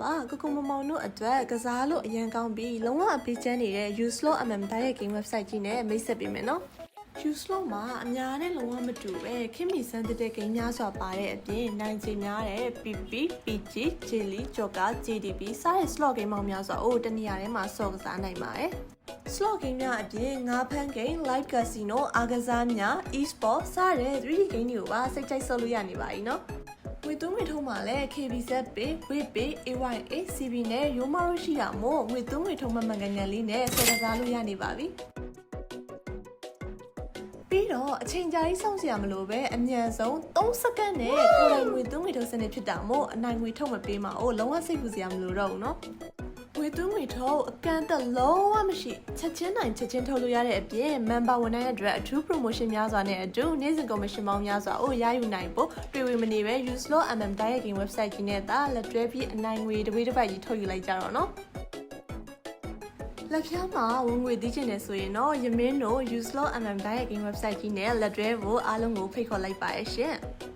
ပါကိုကိုမမောင်တို့အတွက်ကစားလို့အရန်ကောင်းပြီးလုံးဝအပေးချမ်းနေတဲ့ Uslow MM Diet Game website ကြီးနဲ့မိတ်ဆက်ပေးမယ်နော် Uslow မှာအများနဲ့လုံးဝမတူပဲခင်မီစမ်းတဲ့ဂိမ်းများစွာပါတဲ့အပြင်နိုင်ချေများတဲ့ PP, PG, Jelly, Joker, JDB စတဲ့ slot game ပေါင်းများစွာကိုတနေရာထဲမှာစော်ကစားနိုင်ပါတယ် slot game များအပြင်ငါးဖမ်း game, live casino, အားကစားများ e-sport စတဲ့ 3D game တွေကိုပါစိတ်ကြိုက်ဆော်လို့ရနေပါပြီနော် ငွေသွင်းငွေထုတ်မှာလည်း KBZ Pay, Wave Pay, AYA, CB နဲ့ Yomaro ရှိတာမို့ငွေသွင်းငွေထုတ်မှတ်မှန်ကန်ကန်လေးနဲ့စော်ကစားလို့ရနေပါပြီပြီးတော့အချိန်ကြာကြီးစောင့်စရာမလိုပဲအမြန်ဆုံး3စက္ကန့်နဲ့ကိုယ်တိုင်ငွေသွင်းငွေထုတ်စနစ်ဖြစ်တာမို့အနိုင်ငွေထုတ်မပေးမှာ哦လုံးဝစိတ်ပူစရာမလိုတော့ဘူးเนาะ ငွေသွင်းငွေထုတ်အကန့်အသတ်လုံးဝမရှိချက်ချင်းနိုင်ချက်ချင်းထုတ်လို့ရတဲ့အပြင် member ဝန်ထမ်းအတွက်အထူး promotion များစွာနဲ့အတူနေ့စဉ် commission ပေါင်းများစွာကိုရယူနိုင်ဖို့တွေ့ဝေမနေပဲ Uslow MM Diet Game website ကြီးနဲ့သာလက်တွဲပြီးအနိုင်ငွေတစ်ဝေးတစ်ပိုက်ကြီးထုတ်ယူလိုက်ကြတော့နော်လက်ဖြားမှာဝင်ငွေသိချင်တယ်ဆိုရင်တော့ယမင်းတို့ Uslow MM Diet Game website ကြီးနဲ့လက်တွဲဖို့အားလုံးကိုဖိတ်ခေါ်လိုက်ပါရရှင်။